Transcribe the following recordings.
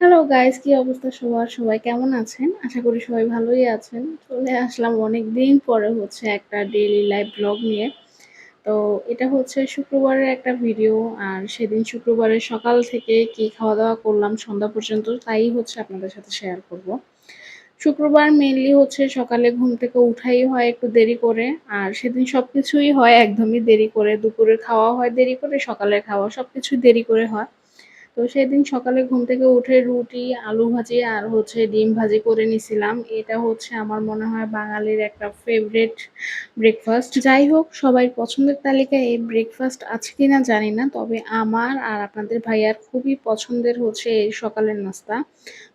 Hello guys কি অবস্থা সবার? সবাই কেমন আছেন? আশা করি সবাই ভালোই আছেন। চলে আসলাম অনেক দিন পরে হচ্ছে একটা ডেইলি লাইফ ব্লগ নিয়ে। তো এটা হচ্ছে শুক্রবারের একটা ভিডিও আর সেদিন শুক্রবারের সকাল থেকে কি খাওয়া দাওয়া করলাম সন্ধ্যা পর্যন্ত, তাই হচ্ছে আপনাদের সাথে শেয়ার করব। শুক্রবার মেনলি হচ্ছে সকালে ঘুম থেকে উঠাই হয় একটু দেরি করে, আর সেদিন সব কিছুই হয় একদমই দেরি করে। দুপুরে খাওয়া হয় দেরি করে, সকালের খাওয়া সব কিছুই দেরি করে হয়। তো সেদিন সকালে ঘুম থেকে উঠে রুটি, আলু ভাজি আর হচ্ছে ডিম ভাজি করে নিছিলাম। এটা হচ্ছে আমার মনে হয় বাঙালির একটা ফেভারেট ব্রেকফাস্ট যাই হোক, সবাই পছন্দের তালিকায় এই ব্রেকফাস্ট আছে কিনা জানি না, তবে আমার আর আপনাদের ভাইয়ার খুবই পছন্দের হচ্ছে এই সকালের নাস্তা।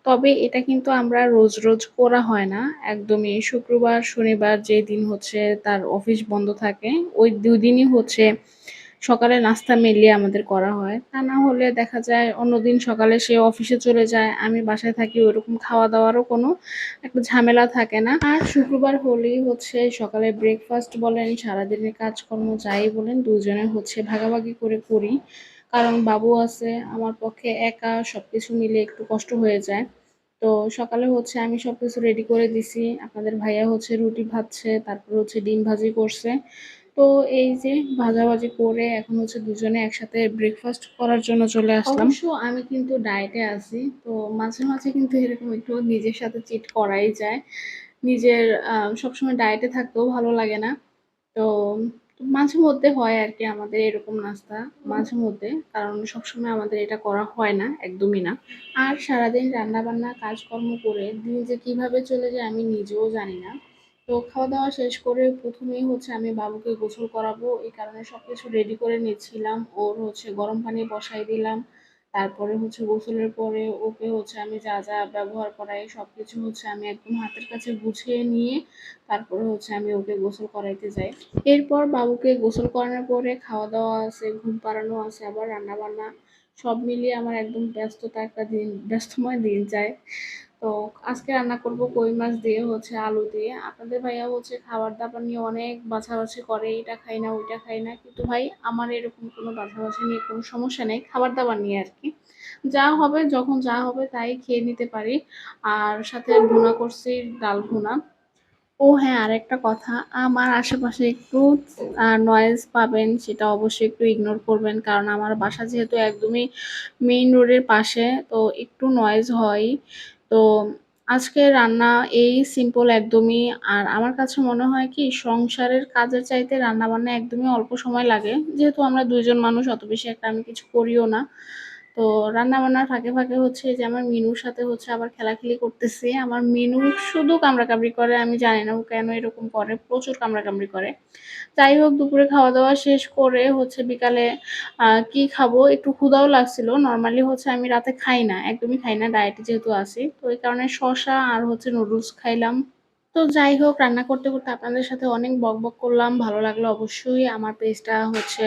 তবে এটা কিন্তু আমরা রোজ রোজ করা হয় না। একদমই শুক্রবার, শনিবার যে দিন হচ্ছে তার অফিস বন্ধ থাকে, ওই দুদিনই হচ্ছে সকালে নাস্তা মিলিয়ে আমাদের করা হয়। তা না হলে দেখা যায় অন্যদিন সকালে সে অফিসে চলে যায়, আমি বাসায় থাকি ওরকম খাওয়া দাওয়ারও কোনো একটা ঝামেলা থাকে না। আর শুক্রবার হলেই হচ্ছে সকালে ব্রেকফাস্ট বলেন, সারাদিনের কাজকর্ম যাই বলেন, দুজনে হচ্ছে ভাগাভাগি করে করি। কারণ বাবু আছে, আমার পক্ষে একা সব কিছু মিলে একটু কষ্ট হয়ে যায়। তো সকালে হচ্ছে আমি সব কিছু রেডি করে দিছি। আপনাদের ভাইয়া হচ্ছে রুটি ভাজছে তারপর হচ্ছে ডিম ভাজি করছে। তো এই যে ভাজাভাজি করে এখন হচ্ছে দুজনে একসাথে ব্রেকফাস্ট করার জন্য চলে আসলাম। অবশ্য আমি কিন্তু ডায়েটে আছি, তো মাঝে মাঝে কিন্তু এরকম একটু নিজের সাথে চিট করাই যায়। নিজের সবসময় ডায়েটে থাকতেও ভালো লাগে না। তো মাঝে মধ্যে হয় আর কি আমাদের এরকম নাস্তা, মাঝে মধ্যে, কারণ সবসময় আমাদের এটা করা হয় না, একদমই না। আর সারাদিন রান্না বান্না কাজকর্ম করে দিন যে কীভাবে চলে যায় আমি নিজেও জানি না। তো খাওয়া দাওয়া শেষ করে প্রথমেই হচ্ছে আমি বাবুকে গোসল করাবো। এই কারণে সব কিছু রেডি করে নিচ্ছিলাম। ওর হচ্ছে গরম পানি বসাই দিলাম। তারপরে হচ্ছে গোসলের পরে ওকে হচ্ছে আমি যা যা ব্যবহার করাই সব কিছু হচ্ছে আমি একদম হাতের কাছে গুছিয়ে নিয়ে তারপরে হচ্ছে আমি ওকে গোসল করাইতে যাই। এরপর বাবুকে গোসল করানোর পরে খাওয়া দাওয়া আছে, ঘুম পাড়ানো আছে, আবার রান্না বান্না সব মিলিয়ে আমার একদম ব্যস্ততা একটা দিন, ব্যস্তময় দিন যায়। তো আজকে রান্না করব কই মাছ দিয়ে, হচ্ছে আলু দিয়ে। আপনাদের ভাইয়া হচ্ছে খাবার দাবার নিয়ে অনেক বাছাবাছি করে, এটা খাই না, ওইটা খাই না। কিন্তু ভাই, আমার এরকম কোনো বাছাবাছি নিয়ে কোনো সমস্যা নেই খাবার দাবার নিয়ে আর কি। যা হবে, যখন যা হবে তাই খেয়ে নিতে পারি। আর সাথে ভুনা করছি ডাল ভুনা। ও হ্যাঁ আর একটা কথা, আমার আশেপাশে একটু নয়েজ পাবেন, সেটা অবশ্যই একটু ইগনোর করবেন। কারণ আমার বাসা যেহেতু একদমই মেইন রোডের পাশে, তো একটু নয়েজ হয়। তো আজকে রান্না এই সিম্পল একদমই, আর আমার কাছে মনে হয় কি, সংসারের কাজের চাইতে রান্না বান্না একদমই অল্প সময় লাগে। যেহেতু আমরা দুইজন মানুষ, অত বেশি একটা আমি কিছু করিও না। তো রান্না বান্নার ফাঁকে ফাঁকে হচ্ছে যে আমার মিনুর সাথে হচ্ছে আবার খেলাখেলি করতেছি। আমার মিনু শুধু কামড়াকামড়ি করে, আমি জানি না ও কেন এরকম করে, প্রচুর কামড়াকামড়ি করে। যাই হোক, দুপুরে খাওয়া দাওয়া শেষ করে হচ্ছে বিকালে কি খাব? একটু ক্ষুদাও লাগছিল। নর্মালি হচ্ছে আমি রাতে খাই না, একদমই খাই না ডায়েটে যেহেতু আছি। তো এই কারণে শশা আর হচ্ছে নুডলস খাইলাম। তো যাই হোক, রান্না করতে করতে আপনাদের সাথে অনেক বক বক করলাম। ভালো লাগল অবশ্যই। আমার পেজটা হচ্ছে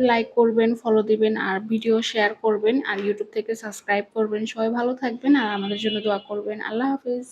লাইক করবেন ফলো দিবেন আর ভিডিও শেয়ার করবেন আর ইউটিউব থেকে সাবস্ক্রাইব করবেন। সবাই ভালো থাকবেন আর আমাদের জন্য দোয়া করবেন। আল্লাহ হাফিজ।